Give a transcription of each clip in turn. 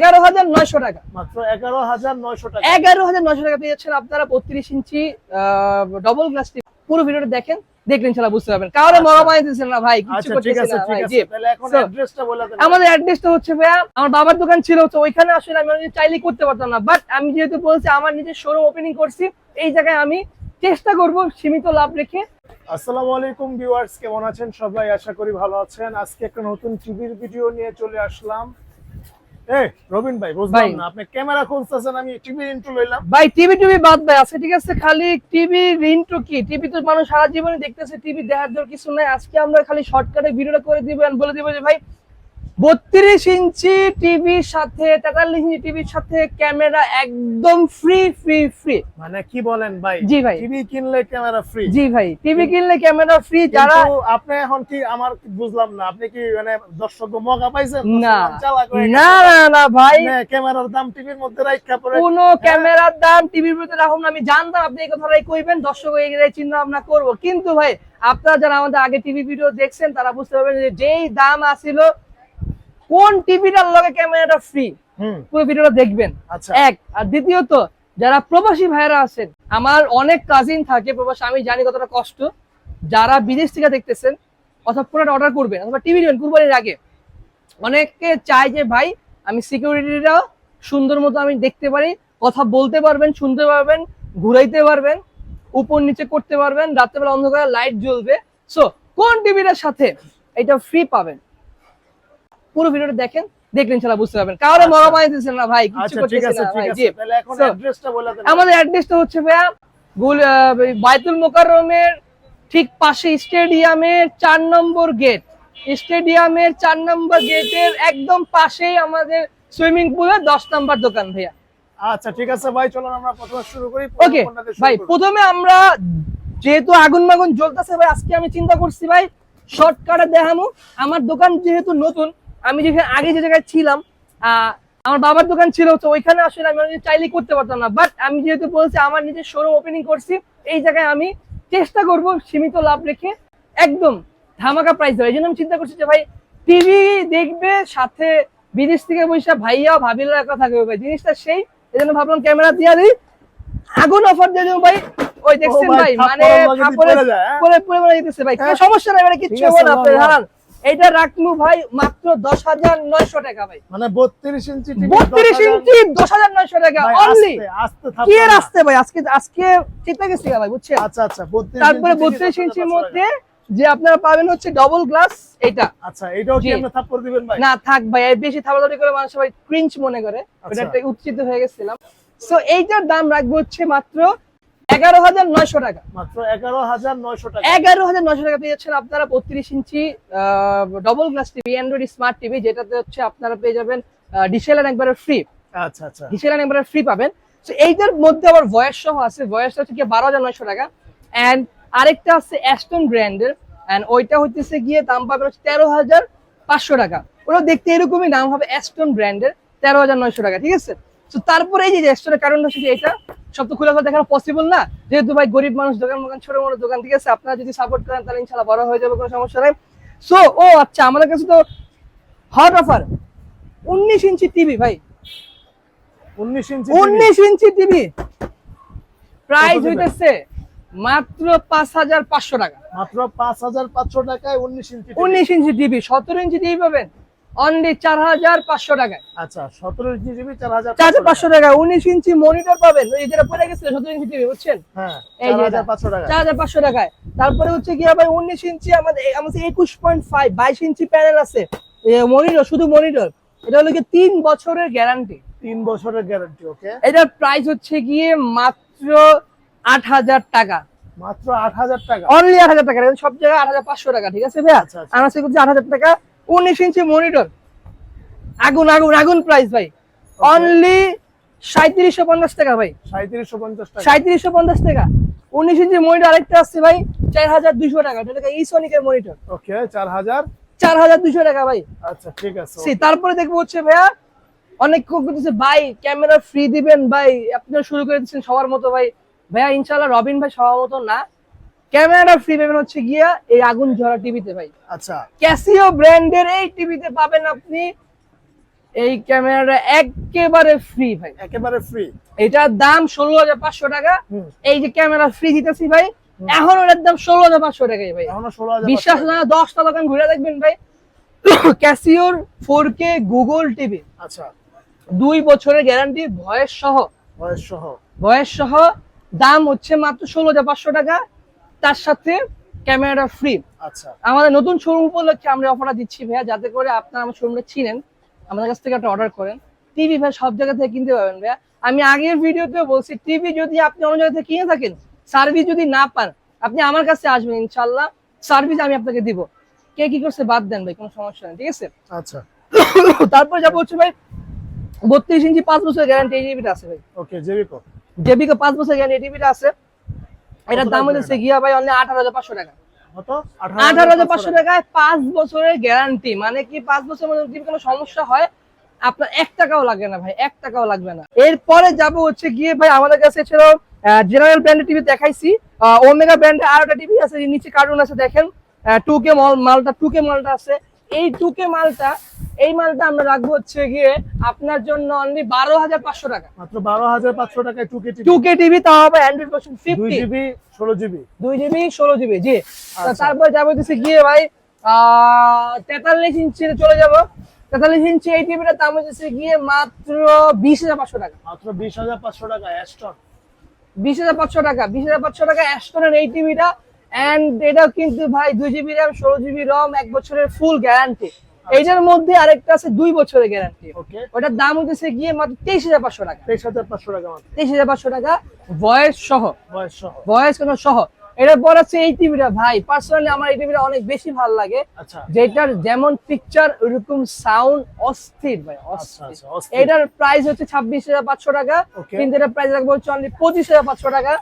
এগারো হাজার নয়শো টাকা। মাত্র এগারো হাজার নয়শো টাকা। এগারো হাজার নয়শো টাকা পেয়ে আপনারা বত্রিশ ইঞ্চি ডবল গ্লাস পুরো ভিডিওটা দেখেন দেখলে ইনশাল্লাহ বুঝতে পারবেন। কারও আচ্ছা। মরমাই না ভাই কিছু আচ্ছা আমাদের অ্যাড্রেসটা হচ্ছে ভাইয়া আমার বাবার দোকান ছিল তো ওইখানে আসলে আমি চাইলে করতে পারতাম না। বাট আমি যেহেতু বলছি আমার নিজের শোরুম ওপেনিং করছি এই জায়গায় আমি চেষ্টা করব সীমিত লাভ রেখে। আসসালামু আলাইকুম ভিউয়ার্স কেমন আছেন সবাই? আশা করি ভালো আছেন। আজকে একটা নতুন টিভির ভিডিও নিয়ে চলে আসলাম। এই রবিন ভাই বুঝলাম না আপনি ক্যামেরা খুলতেছেন আমি টিভি ইন্ট্রো লইলাম। ভাই টিভি টিভি বাদ ভাই ঠিক আছে খালি টিভি রিন্টু কি? টিভি তো মানুষ সারা জীবনে দেখতেছে টিভি দেখার দর কিছু নাই আজকে আমরা খালি শর্টকাটে ভিডিওটা করে দিব and বলে দিব যে ভাই বত্রিশ ইঞ্চি টিভির সাথে তেতাল্লিশ ইঞ্চি টিভির সাথে ক্যামেরা একদম ফ্রি ফ্রি ফ্রি মানে কি বলেন ভাই? জি ভাই। টিভি কিনলে ক্যামেরা ফ্রি জি ভাই টিভি কিনলে ক্যামেরা ফ্রি যারা আপনি এখন কি আমার বুঝলাম না আপনি কি মানে দর্শক মগা পাইছেন? না। হয়ে না না না ভাই। ক্যামেরার দাম টিভির মধ্যে রাখা পরে কোনো ক্যামেরার দাম টিভির মধ্যে রাখুন না। আমি জানতাম আপনি এই কথাটাই কইবেন দর্শক এই চিন্তা ভাবনা করব। কিন্তু ভাই আপনারা যারা আমাদের আগে টিভি ভিডিও দেখছেন তারা বুঝতে পারবেন যে যেই দাম আসিল কোন টিভিটার লগে ক্যামেরাটা ফ্রি পুরো ভিডিওটা দেখবেন। আচ্ছা। এক। আর দ্বিতীয়ত যারা প্রবাসী ভাইরা আছেন আমার অনেক কাজিন থাকে প্রবাসী আমি জানি কতটা কষ্ট। যারা বিদেশ থেকে দেখতেছেন অথবা পুরোটা অর্ডার করবেন অথবা টিভি নেবেন কুরবানির আগে অনেকে চায় যে ভাই আমি সিকিউরিটিটাও সুন্দর মতো আমি দেখতে পারি কথা বলতে পারবেন শুনতে পারবেন ঘুরাইতে পারবেন উপর নিচে করতে পারবেন রাত্রেবেলা অন্ধকারে লাইট জ্বলবে। সো কোন টিভিটার সাথে এটা ফ্রি পাবেন? পুরো ভিডিওটা দেখেন দেখলে ইনশাল্লাহ বুঝতে পারবেন। কারও আচ্ছা। মরমাই দিচ্ছেন না ভাই কিছু আচ্ছা ঠিক আছে করতেছেন না ঠিক ভাই আছে। জি। তাহলে এখন অ্যাড্রেসটা বলে দেন। আমাদের অ্যাড্রেসটা হচ্ছে ভাইয়া বাইতুল মোকাররমের ঠিক পাশে স্টেডিয়ামের চার নম্বর গেট স্টেডিয়ামের চার নম্বর গেটের একদম পাশেই আমাদের সুইমিং পুলের দশ নম্বর দোকান ভাইয়া। আচ্ছা ঠিক আছে ভাই চলুন আমরা প্রথমে শুরু করি ওকে ভাই প্রথমে আমরা যেহেতু আগুন মাগুন জ্বলতেছে ভাই আজকে আমি চিন্তা করছি ভাই শর্টকাটে দেখামু। আমার দোকান যেহেতু নতুন আমি যেখানে আগে যে জায়গায় ছিলাম আহ, আমার বাবার দোকান ছিল তো ওইখানে আসলে আমি অনেক চাইলে করতে পারতাম না। বাট আমি যেহেতু বলছি আমার নিজের শোরুম ওপেনিং করছি এই জায়গায় আমি চেষ্টা করব সীমিত লাভ রেখে একদম ধামাকা প্রাইস দেওয়া। এই জন্য আমি চিন্তা করছি যে ভাই টিভি দেখবে সাথে বিদেশ থেকে বৈশা ভাইয়া ভাবিলা একা থাকবে ভাই জিনিসটা সেই এই জন্য ভাবলাম ক্যামেরা দিয়ে দিই। আগুন অফার দিয়ে দেবো ভাই। ওই দেখছেন ভাই, মানে যায়, হ্যাঁ? পরে পরে পরে যেতেছে ভাই। হ্যাঁ। সমস্যা নাই মানে কিচ্ছু হবে না আপনি। হারান। এইটা রাখলু ভাই মাত্র দশ হাজার নয়শো টাকা ভাই। মানে 32 ইঞ্চি বত্রিশ ইঞ্চি দশ হাজার নয়শো টাকা অনলি কি আসতে ভাই? আজকে আজকে চিন্তা গেছি ভাই বুঝছেন? আচ্ছা আচ্ছা তারপরে বত্রিশ ইঞ্চির মধ্যে যে আপনারা পাবেন হচ্ছে ডবল গ্লাস এটা। আচ্ছা এটাও কি দিবেন ভাই? না থাক ভাই এই বেশি থাবাদাবি করে মানুষ সবাই ক্রিঞ্চ মনে করে। আচ্ছা। ওটা একটা উত্তেজিত হয়ে গেছিলাম। সো এইটার দাম রাখব হচ্ছে মাত্র এগারো হাজার নয়শো টাকা। মাত্র 11900 টাকা। এগারো হাজার নয়শো টাকা পেয়ে যাচ্ছেন আপনারা বত্রিশ inch double glass TV Android smart TV যেটাতে হচ্ছে আপনারা পেয়ে যাবেন ডিসেলার একবারে ফ্রি আচ্ছা আচ্ছা। ডিসেলার একবারে ফ্রি পাবেন। তো এইটার মধ্যে আবার ভয়েস সহ আছে। ভয়েসটা হচ্ছে গিয়ে বারো হাজার নয়শো টাকা। অ্যান্ড আরেকটা আছে অ্যাস্টন ব্র্যান্ডের অ্যান্ড ওইটা হচ্ছে গিয়ে দাম পাবেন হচ্ছে তেরো হাজার পাঁচশো টাকা। ওরা দেখতে এরকমই নাম হবে অ্যাস্টন ব্র্যান্ডের তেরো হাজার নয়শো টাকা। ঠিক আছে? তো তারপরে এই যে অ্যাস্টনের কারণটা হচ্ছে এটা সব তো খুলে দেখানো পসিবল না। যেহেতু ভাই গরিব মানুষ দোকান মোকান ছোট মোটো দোকান ঠিক আছে? আপনারা যদি সাপোর্ট করেন তাহলে ইনশাল্লাহ বড় হয়ে যাবে কোনো সমস্যা নাই। সো ও আচ্ছা আমাদের কাছে তো হট অফার উনিশ ইঞ্চি টিভি ভাই। 19 ইঞ্চি উনিশ ইঞ্চি টিভি প্রাইস হইতেছে মাত্র পাঁচ হাজার পাঁচশো টাকা। মাত্র 5500 টাকায় 19 ইঞ্চি উনিশ ইঞ্চি টিভি সতেরো ইঞ্চি টিভি পাবেন। অনলি চার হাজার পাঁচশো টাকায়। আচ্ছা 17 ইঞ্চি টিভি 4000 চার হাজার পাঁচশো টাকা উনিশ ইঞ্চি মনিটর পাবেন। ওই যেটা পড়ে গেছে সতেরো ইঞ্চি টিভি বুঝছেন? হ্যাঁ এই এটা। 4500 টাকা চার হাজার পাঁচশো টাকায়। তারপরে হচ্ছে কি আবার উনিশ ইঞ্চি আমাদের আমাদের একুশ পয়েন্ট ফাইভ বাইশ ইঞ্চি প্যানেল আছে। মনিটর শুধু মনিটর। এটা হলো কি তিন বছরের গ্যারান্টি। তিন বছরের গ্যারান্টি ওকে? এটার প্রাইস হচ্ছে গিয়ে মাত্র আট হাজার টাকা। মাত্র 8000 টাকা। অনলি আট হাজার টাকা সব জায়গায় আট হাজার পাঁচশো টাকা ঠিক আছে ভাইয়া? আচ্ছা, আচ্ছা। আমার কাছে করছি আট হাজার টাকা উনিশ ইঞ্চি মনিটর। আগুন আগুন আগুন প্রাইস ভাই। অনলি সাঁত্রিশশো পঞ্চাশ টাকা ভাই। 3750 টাকা। সাঁত্রিশশো পঞ্চাশ টাকা। উনিশ ইঞ্চি মনিটর আরেকটা আসছে ভাই চার হাজার দুইশো টাকা। এটা টাকা ইসনিকের মনিটর। ওকে 4000 চার হাজার দুইশো টাকা ভাই। আচ্ছা ঠিক আছে তারপরে দেখব হচ্ছে ভাইয়া অনেক কেউ বলতেছে ভাই ক্যামেরা ফ্রি দিবেন ভাই। আপনারা শুরু করে দিচ্ছেন সবার মতো ভাই। ভাইয়া ইনশাল্লাহ রবিন ভাই সবার মতো না। ক্যামেরাটা ফ্রি পাবেন হচ্ছে গিয়া এই আগুন ঝরা টিভিতে ভাই। আচ্ছা। ক্যাসিও ব্র্যান্ডের এই টিভিতে পাবেন আপনি এই ক্যামেরাটা একেবারে ফ্রি ভাই। একেবারে ফ্রি এটার দাম ষোলো হাজার পাঁচশো টাকা। এই যে ক্যামেরা ফ্রি দিতেছি ভাই এখন ওটার দাম ষোলো হাজার পাঁচশো টাকাই ভাই। বিশ্বাস না দশটা দোকান ঘুরে দেখবেন ভাই। ক্যাসিওর ফোর কে গুগল টিভি আচ্ছা। দুই বছরের গ্যারান্টি ভয়েস সহ। বয়স সহ। ভয়েস সহ দাম হচ্ছে মাত্র ষোলো হাজার পাঁচশো টাকা। তার সাথে ক্যামেরাটা ফ্রি আচ্ছা। আমাদের নতুন শোরুম উপলক্ষে আমরা অফারটা দিচ্ছি ভাইয়া যাতে করে আপনারা আমার শোরুমটা চিনেন। আমাদের কাছ থেকে একটা অর্ডার করেন। টিভি ভাই সব জায়গা থেকে কিনতে পারবেন ভাইয়া। আমি আগের ভিডিওতে বলছি টিভি যদি আপনি অন্য জায়গা থেকে কিনে থাকেন সার্ভিস যদি না পান আপনি আমার কাছে আসবেন ইনশাল্লাহ সার্ভিস আমি আপনাকে দিব। কে কি করছে বাদ দেন ভাই কোনো সমস্যা নেই ঠিক আছে? আচ্ছা। তারপর যাব হচ্ছে ভাই বত্রিশ ইঞ্চি পাঁচ বছর গ্যারান্টি এই টিভিটা আছে ভাই। ওকে জেবিকো জেবিকে পাঁচ বছর গ্যারান্টি টিভিটা আছে। এটার দাম হচ্ছে গিয়া ভাই অনলি আঠারো হাজার পাঁচশো টাকা। আঠারো হাজার পাঁচশো টাকায় পাঁচ বছরের গ্যারান্টি মানে কি পাঁচ বছরের মধ্যে যদি কোনো সমস্যা হয় আপনার এক টাকাও লাগবে না ভাই এক টাকাও লাগবে না। এরপরে যাব হচ্ছে গিয়ে ভাই আমাদের কাছে ছিল জেনারেল ব্র্যান্ডের টিভি দেখাইছি। ওমেগা ব্র্যান্ডের আর একটা টিভি আছে নিচে কার্টুন আছে দেখেন। টু কে মালটা টু কে মালটা আছে। এই টু কে মালটা এই মালটা আমরা রাখব হচ্ছে গিয়ে আপনার জন্য অনলি বারো হাজার পাঁচশো টাকা। মাত্র বারো হাজার পাঁচশো টাকায় two K two K TV তাও হবে অ্যান্ড্রয়েড ভার্সন দুই ফিফটি জিবি ষোলো জিবি দুই জিবি ষোলো জিবি জি। আচ্ছা। তারপর যাব হচ্ছে গিয়ে ভাই তেতাল্লিশ ইঞ্চি চলে যাব। তেতাল্লিশ ইঞ্চি এই টিভিটার দাম হচ্ছে গিয়ে মাত্র বিশ হাজার পাঁচশো টাকা। মাত্র বিশ হাজার পাঁচশো টাকা অ্যাস্টন বিশ হাজার পাঁচশো টাকা বিশ হাজার পাঁচশো টাকা অ্যাস্টনের এই টিভিটা অ্যান্ড এটাও কিন্তু ভাই দুই জিবি র্যাম ষোলো জিবি রম এক বছরের ফুল গ্যারান্টি এইটার মধ্যে আরেকটা আছে দুই বছরের গ্যারান্টি ওটার দাম হচ্ছে গিয়ে মাত্র তেইশ হাজার পাঁচশো টাকা। তেইশ হাজার পাঁচশো টাকা তেইশ হাজার পাঁচশো টাকা ভয়েস সহ। বয়স সহ। ভয়েস কোনো সহ। এটার পর আছে এই টিভিটা ভাই। পার্সোনালি আমার এই টিভিটা অনেক বেশি ভালো লাগে। আচ্ছা। যেটার যেমন পিকচার ওইরকম সাউন্ড অস্থির ভাই আচ্ছা অস্থির। আচ্ছা এটার প্রাইস হচ্ছে ছাব্বিশ হাজার পাঁচশো টাকা। কিন্তু এটার প্রাইস রাখব হচ্ছে অনলি পঁচিশ হাজার পাঁচশো টাকা।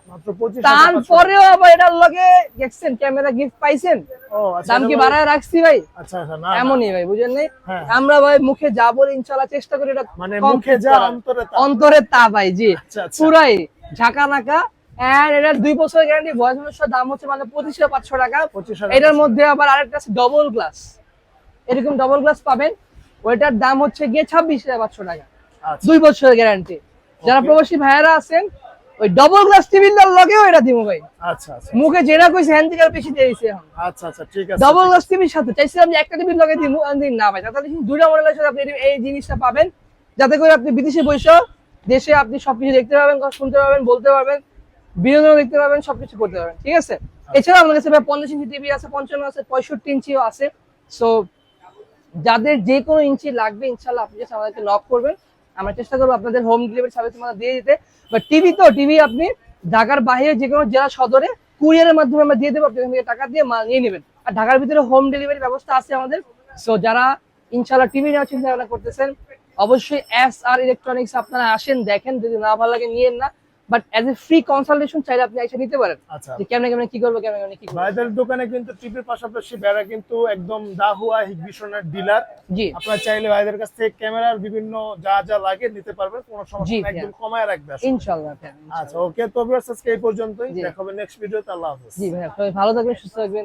তারপরেও আবার এটার লগে দেখছেন ক্যামেরা গিফট পাইছেন? দাম কি বাড়ায় রাখছি ভাই। এমনই ভাই বুঝেন নাই? হ্যাঁ। আমরা ভাই মুখে যা বলি ইনশাল্লাহ চেষ্টা করি এটা মানে মুখে যা অন্তরে তা। অন্তরে তা ভাই জি। পুরাই ঝাঁকা নাকা এন্ড এটার দুই বছর গ্যারান্টি ভয়েস মেশার দাম হচ্ছে মানে পঁচিশ হাজার পাঁচশো টাকা। এটার মধ্যে আবার আরেকটা আছে ডবল গ্লাস এরকম ডবল গ্লাস পাবেন। ওইটার দাম হচ্ছে গিয়ে ছাব্বিশ হাজার পাঁচশো টাকা। আচ্ছা। দুই বছরের গ্যারান্টি যারা প্রবাসী ভাইয়ারা আছেন ওই ডবল গ্লাস টিভির লগেও এটা দিব ভাই। আচ্ছা আচ্ছা। মুখে যেটা কইছে হ্যান্ড থেকে বেশি দিয়ে দিছে এখন। আচ্ছা আচ্ছা ঠিক আছে। ডবল গ্লাস টিভির সাথে। চাইছিলাম যে একটা টিভির লগে দিব দিন না ভাই। তাহলে দুইটা মডেলের সাথে আপনি এই জিনিসটা পাবেন। যাতে করে আপনি বিদেশে বসে দেশে আপনি সবকিছু দেখতে পাবেন শুনতে পাবেন বলতে পারবেন। বিনোদন দেখতে পারবেন সবকিছু করতে পারবেন ঠিক আছে? এছাড়াও আমাদের কাছে ভাই পঞ্চাশ ইঞ্চি টিভি আছে পঞ্চান্ন আছে পঁয়ষট্টি ইঞ্চিও আছে। সো যাদের যে কোনো ইঞ্চি লাগবে ইনশাল্লাহ আপনি just আমাদেরকে নক করবেন। আমরা চেষ্টা করব আপনাদের হোম ডেলিভারি সার্ভিস আমরা দিয়ে দিতে। বাট টিভি তো টিভি আপনি ঢাকার বাইরে যে কোনো জেলা সদরে কুরিয়ারের মাধ্যমে আমরা দিয়ে দেবো আপনি এখান থেকে টাকা দিয়ে মাল নিয়ে নেবেন। আর ঢাকার ভিতরে হোম ডেলিভারি ব্যবস্থা আছে আমাদের। সো যারা ইনশাল্লাহ টিভি নেওয়ার চিন্তা ভাবনা করতেছেন অবশ্যই এস আর ইলেকট্রনিক্স আপনারা আসেন দেখেন। যদি না ভালো লাগে নিয়েন না। But as a free consultation চাইলে আপনি এসে নিতে পারেন। আচ্ছা। যে কেমনে কেমনে কি করব কেমনে কেমনে কি করব। ভাইদের দোকানে কিন্তু টিপের পাশাপাশি বেড়া কিন্তু একদম দাহুয়া হিগবিশনের ডিলার। জি। আপনারা চাইলে ভাইদের কাছ থেকে ক্যামেরার বিভিন্ন যা যা লাগে নিতে পারবেন কোনো সমস্যা। একদম কমায় রাখবে আসলে। ইনশাল্লাহ আচ্ছা ওকে তো ভিউয়ার্স আজকে এই পর্যন্তই। দেখা হবে নেক্সট ভিডিওতে আল্লাহ হাফেজ। জি ভাই ভালো থাকবেন সুস্থ থাকবেন।